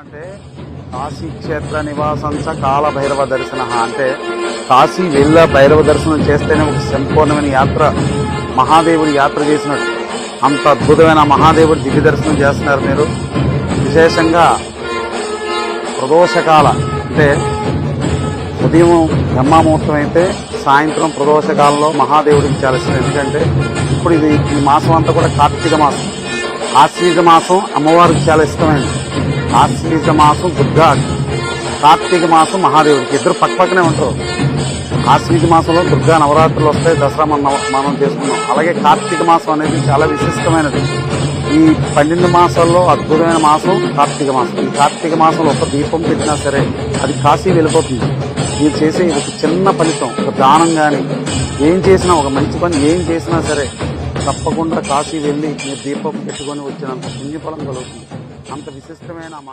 అంటే కాశీ క్షేత్ర నివాసంచ కాల భైరవ దర్శన. అంటే కాశీ వెళ్ళ భైరవ దర్శనం చేస్తేనే ఒక సంపూర్ణమైన యాత్ర మహాదేవుడి యాత్ర చేసినట్టు. అంత అద్భుతమైన మహాదేవుడి దివ్య దర్శనం చేస్తున్నారు మీరు. విశేషంగా ప్రదోషకాల అంటే ఉదయం బ్రహ్మముహూర్తం అయితే సాయంత్రం ప్రదోషకాలంలో మహాదేవుడికి చాలా ఇష్టం ఎందుకంటే ఇప్పుడు ఇది ఈ మాసం అంతా కూడా కార్తీక మాసం. ఆశ్వీజ మాసం అమ్మవారికి చాలా ఇష్టమైనది కార్తీక మాసం దుర్గా కార్తీక మాసం మహాదేవుడికి ఇద్దరు పక్క పక్కనే ఉంటారు. కార్తీక మాసంలో దుర్గా నవరాత్రులు వస్తాయి దసరా మనం మనం చేసుకున్నాం. అలాగే కార్తీక మాసం అనేది చాలా విశిష్టమైనది. ఈ పన్నెండు మాసాల్లో అద్భుతమైన మాసం కార్తీక మాసం. ఈ కార్తీక మాసంలో ఒక దీపం పెట్టినా సరే అది కాశీ వెళ్ళిపోతుంది. మీరు చేసే ఇది ఒక చిన్న ఫలితం ఒక దానం కానీ ఏం చేసినా ఒక మంచి పని ఏం చేసినా సరే తప్పకుండా కాశీ వెళ్ళి మీరు దీపం పెట్టుకొని వచ్చినంత పుణ్యఫలం కలుగుతుంది. అంత విశిష్టమైన మహా